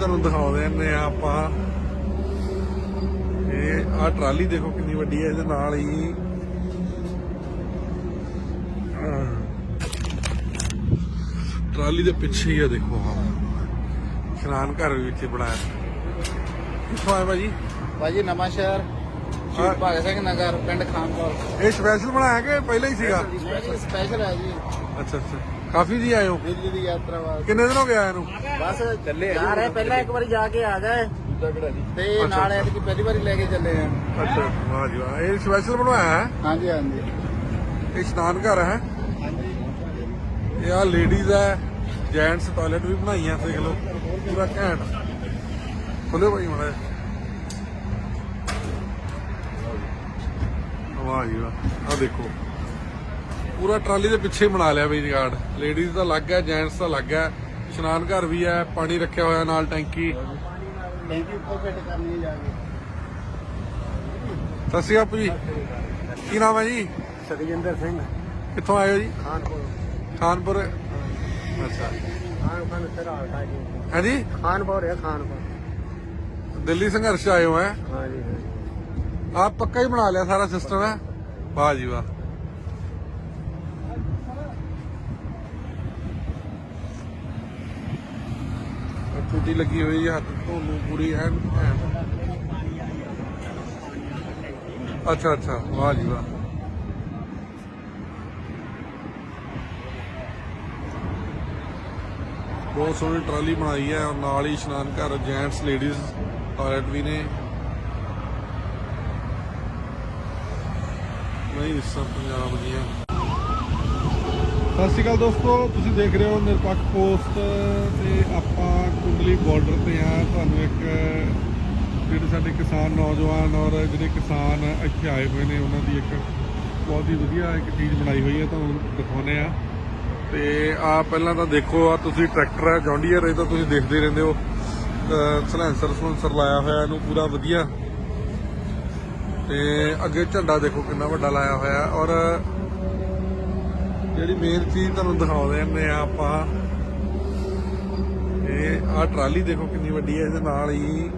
ਤੁਹਾਨੂੰ ਦਿਖਾਉਂਦੇ ਨੇ ਆਪਾਂ। ਇਹ ਆ ਟਰਾਲੀ ਦੇਖੋ ਕਿੰਨੀ ਵੱਡੀ ਹੈ ਇਹਦੇ ਨਾਲ ਹੀ ਟਰਾਲੀ ਦੇ ਪਿੱਛੇ ਹੀ ਆ ਦੇਖੋ ਹਾਂ ਇਸ਼ਨਾਨ ਘਰ ਵੀ ਇੱਥੇ ਬਣਾਇਆ। ਕਿੱਥੋਂ ਆਏ ਭਾਜੀ? ਭਾਜੀ ਨਵਾਂ ਸ਼ਹਿਰ ਸ਼ਹੀਦ ਭਗਤ ਸਿੰਘ ਨਗਰ ਪਿੰਡ ਖਾਨਪੁਰ। ਇਹ ਸਪੈਸ਼ਲ ਬਣਾਇਆ ਕਿ ਪਹਿਲਾਂ ਹੀ ਸੀਗਾ? ਸਪੈਸ਼ਲ ਹੈ ਜੀ। ਅੱਛਾ ਅੱਛਾ। ਕਾਫੀ ਜੀ ਆਏ ਹੋ? ਦਿੱਲੀ ਦੀ ਯਾਤਰਾ ਵਾਸਤੇ। ਕਿੰਨੇ ਦਿਨ ਹੋ ਗਏ ਆਏ ਨੂੰ? ਬਸ ਚੱਲੇ ਜਾ ਰਹੇ ਪਹਿਲਾਂ ਇੱਕ ਵਾਰੀ ਜਾ ਕੇ ਆ ਗਏ ਤੇ ਨਾਲ ਅੱਛਾ। ਐਤਕੀ ਪਹਿਲੀ ਵਾਰੀ ਲੈ ਕੇ ਚੱਲੇ ਆ। ਅੱਛਾ ਵਾਹ ਜੀ ਵਾਹ। ਇਹ ਸਪੈਸ਼ਲ ਬਣਵਾਇਆ ਹੈ? ਹਾਂਜੀ ਹਾਂਜੀ। ਇਹ ਇਸ਼ਨਾਨ ਘਰ ਹੈ? ਇਹ ਆ ਲੇਡੀਜ਼ ਹੈ। ਜੈਂਟਸ ਟਾਇਲਟ ਵੀ ਬਣਾਈਆਂ ਦੇਖ ਲਓ। ਪੂਰਾ ਘੈਂਟ। ਖੋਲੋ ਭਾਈ ਮੜਾ ਵਾਹ ਜੀ ਵਾਹ ਆ ਦੇਖੋ। ਪੂਰਾ ਟਰਾਲੀ ਦੇ ਪਿੱਛੇ ਬਣਾ ਲਿਆ ਬਈ ਜਗਾੜ ਲੇਡੀਜ਼ ਦਾ ਅਲੱਗ ਹੈ ਜੈਂਟਸ ਦਾ ਅਲੱਗ ਹੈ। ਇਸ਼ਨਾਨ ਘਰ ਵੀ ਹੈ ਪਾਣੀ ਰੱਖਿਆ ਹੋਇਆ ਨਾਲ ਟੈਂਕੀ। ਟੈਂਕੀ ਉੱਪਰ ਫਿੱਟ ਕਰਨੀ ਹੈ ਜਾ ਕੇ ਸਤਿ ਸ਼੍ਰੀ ਅਕਾਲ ਜੀ ਕੀ ਨਾਮ ਹੈ ਜੀ? ਸਤਿਜਿੰਦਰ ਸਿੰਘ। ਕਿੱਥੋਂ ਆਏ ਹੋ ਜੀ? ਖਾਨਪੁਰ। ਖਾਨਪੁਰ। ਅੱਛਾ। ਖਾਨਪੁਰ ਸਰਾਲ ਜੀ ਹੈ ਜੀ? ਖਾਨਪੁਰ ਹੈ ਖਾਨਪੁਰ। ਦਿੱਲੀ ਸੰਘਰਸ਼ ਆਏ ਹੋ ਹੈ? ਹਾਂਜੀ ਆਪ ਪੱਕਾ ਹੀ ਬਣਾ ਲਿਆ ਸਾਰਾ ਸਿਸਟਮ ਹੈ? ਵਾਹ ਜੀ ਵਾਹ। ਟੂਟੀ ਲੱਗੀ ਹੋਈ ਹੈ ਹੱਥ ਧੋਣ ਨੂੰ ਪੂਰੀ ਐਨ। ਅੱਛਾ ਅੱਛਾ, ਵਾਹ ਜੀ ਵਾਹ। ਬਹੁਤ ਸੋਹਣੀ ਟਰਾਲੀ ਬਣਾਈ ਹੈ, ਔਰ ਨਾਲ ਹੀ ਇਸ਼ਨਾਨ ਘਰ ਜੈਂਟਸ ਲੇਡੀਜ਼ ਟਾਇਲਟ ਵੀ ਨੇ। ਨਹੀਂ ਹਿੱਸਾ ਪੰਜਾਬ ਦੀਆਂ। ਸਤਿ ਸ਼੍ਰੀ ਅਕਾਲ ਦੋਸਤੋ, ਤੁਸੀਂ ਦੇਖ ਰਹੇ ਹੋ ਨਿਰਪੱਖ ਪੋਸਟ ਤੇ ਆਪਾਂ ਕੁੰਡਲੀ ਬਾਰਡਰ ਤੇ ਆ ਤੁਹਾਨੂੰ ਇੱਕ, ਜਿਹੜੇ ਸਾਡੇ ਕਿਸਾਨ ਨੌਜਵਾਨ ਔਰ ਜਿਹੜੇ ਕਿਸਾਨ ਇੱਥੇ ਆਏ ਹੋਏ ਨੇ, ਉਹਨਾਂ ਦੀ ਇੱਕ ਬਹੁਤ ਹੀ ਵਧੀਆ ਇੱਕ ਚੀਜ਼ ਬਣਾਈ ਹੋਈ ਹੈ ਤੁਹਾਨੂੰ ਦਿਖਾਉਂਦੇ ਆ ਤੇ ਆ ਪਹਿਲਾਂ ਤਾਂ ਦੇਖੋ ਆ ਤੁਸੀਂ ਟਰੈਕਟਰ ਹੈ, ਜੌਂਡੀਅਰ, ਇਹ ਤਾਂ ਤੁਸੀਂ ਦੇਖਦੇ ਰਹਿੰਦੇ ਹੋ। ਸਲੈਂਸਰ ਸਲੈਂਸਰ ਲਾਇਆ ਹੋਇਆ, ਇਹਨੂੰ ਪੂਰਾ ਵਧੀਆ ਤੇ ਅੱਗੇ ਝੰਡਾ ਦੇਖੋ ਕਿੰਨਾ ਵੱਡਾ ਲਾਇਆ ਹੋਇਆ ਔਰ ਜਿਹੜੀ ਮੇਨ ਚੀਜ਼ ਤੁਹਾਨੂੰ ਦਿਖਾਉਂਦੇ ਨੇ ਆਪਾਂ, ਇਹ ਆ ਟਰਾਲੀ ਦੇਖੋ ਕਿੰਨੀ ਵੱਡੀ ਹੈ, ਇਹਦੇ ਨਾਲ ਹੀ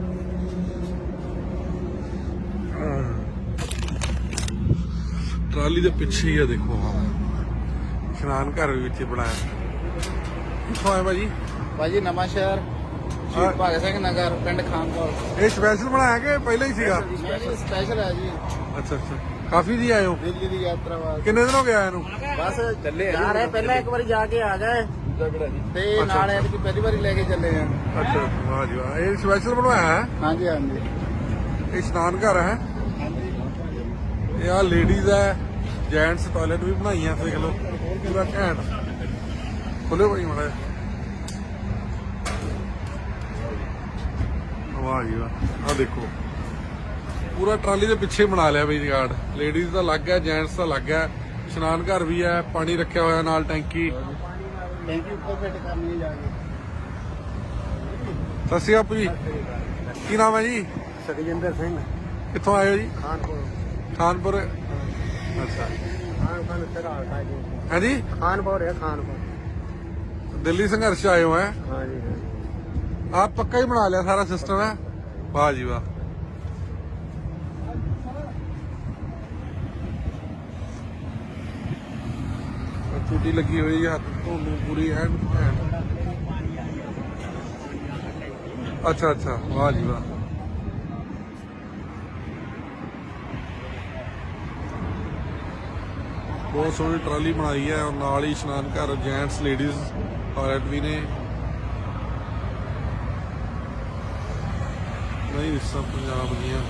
ਟਰਾਲੀ ਦੇ ਪਿੱਛੇ ਹੀ ਆ ਦੇਖੋ ਹਾਂ ਇਸ਼ਨਾਨ ਘਰ ਵੀ ਇੱਥੇ ਬਣਾਇਆ। ਕਿੱਥੋਂ ਆਏ ਭਾਜੀ? ਭਾਜੀ ਨਵਾਂ ਸ਼ਹਿਰ ਭਗਤ ਸਿੰਘ ਨਗਰ ਪਿੰਡ ਖਾਨਪੁਰ। ਇਹ ਸਪੈਸ਼ਲ ਬਣਾਇਆ ਕਿ ਪਹਿਲਾਂ ਹੀ ਸੀਗਾ? ਸਪੈਸ਼ਲ ਹੈ ਜੀ। ਅੱਛਾ ਅੱਛਾ। ਕਾਫੀ ਜੀ ਆਏ ਹੋ? ਦਿੱਲੀ ਦੀ ਯਾਤਰਾ ਵਾਸਤੇ। ਕਿੰਨੇ ਦਿਨ ਹੋ ਗਏ ਨੂੰ? ਬਸ ਚੱਲੇ ਜਾ ਰਹੇ ਪਹਿਲਾਂ ਇੱਕ ਵਾਰੀ ਜਾ ਕੇ ਆ ਗਏ। ਤੇ ਨਾਲ ਅੱਛਾ। ਐਤਕੀ ਪਹਿਲੀ ਵਾਰੀ ਲੈ ਕੇ ਚੱਲੇ ਆ। ਅੱਛਾ ਵਾਹ ਜੀ ਵਾਹ। ਇਹ ਸਪੈਸ਼ਲ ਬਣਵਾਇਆ ਹੈ? ਹਾਂਜੀ ਹਾਂਜੀ। ਇਹ ਇਸ਼ਨਾਨ ਘਰ ਹੈ? ਇਹ ਆ ਲੇਡੀਜ਼ ਹੈ। ਜੈਂਟਸ ਟਾਇਲਟ ਵੀ ਬਣਾਈਆਂ ਦੇਖ ਲਓ। ਪੂਰਾ ਘੈਂਟ। ਖੋਲੋ ਭਾਈ ਮੜਾ ਵਾਹ ਜੀ ਵਾਹ ਆ ਦੇਖੋ। ਪੂਰਾ ਟਰਾਲੀ ਦੇ ਪਿੱਛੇ ਬਣਾ ਲਿਆ ਬਈ ਜਗਾੜ ਲੇਡੀਜ਼ ਦਾ ਅਲੱਗ ਹੈ ਜੈਂਟਸ ਦਾ ਅਲੱਗ ਹੈ। ਇਸ਼ਨਾਨ ਘਰ ਵੀ ਹੈ ਪਾਣੀ ਰੱਖਿਆ ਹੋਇਆ ਨਾਲ ਟੈਂਕੀ। ਟੈਂਕੀ ਉੱਪਰ ਫਿੱਟ ਕਰਨੀ ਹੈ ਜਾ ਕੇ ਸਤਿ ਸ਼੍ਰੀ ਅਕਾਲ ਜੀ ਕੀ ਨਾਮ ਹੈ ਜੀ? ਸਤਿਜਿੰਦਰ ਸਿੰਘ। ਕਿੱਥੋਂ ਆਏ ਹੋ ਜੀ? ਖਾਨਪੁਰ। ਖਾਨਪੁਰ। ਅੱਛਾ। ਖਾਨਪੁਰ ਸਰਾਲ ਦਾ ਜੀ ਹੈ ਜੀ। ਖਾਨਪੁਰ ਹੈ ਖਾਨਪੁਰ। ਦਿੱਲੀ ਸੰਘਰਸ਼ ਆਏ ਹੋ ਹੈ? ਹਾਂਜੀ ਆਪ ਪੱਕਾ ਹੀ ਬਣਾ ਲਿਆ ਸਾਰਾ ਸਿਸਟਮ ਹੈ? ਵਾਹ ਜੀ ਵਾਹ। ਆਹ ਟੂਟੀ ਲੱਗੀ ਹੋਈ ਹੈ ਹੱਥ ਧੋਣ ਨੂੰ ਪੂਰੀ ਐਨ। ਅੱਛਾ ਅੱਛਾ, ਵਾਹ ਜੀ ਵਾਹ। ਬਹੁਤ ਸੋਹਣੀ ਟਰਾਲੀ ਬਣਾਈ ਹੈ ਔਰ ਨਾਲ ਹੀ ਇਸ਼ਨਾਨ ਘਰ ਜੈਂਟਸ ਲੇਡੀਜ਼ ਟਾਇਲਟ ਵੀ ਨੇ। ਨਹੀਂ ਹਿੱਸਾ ਪੰਜਾਬ ਦੀਆਂ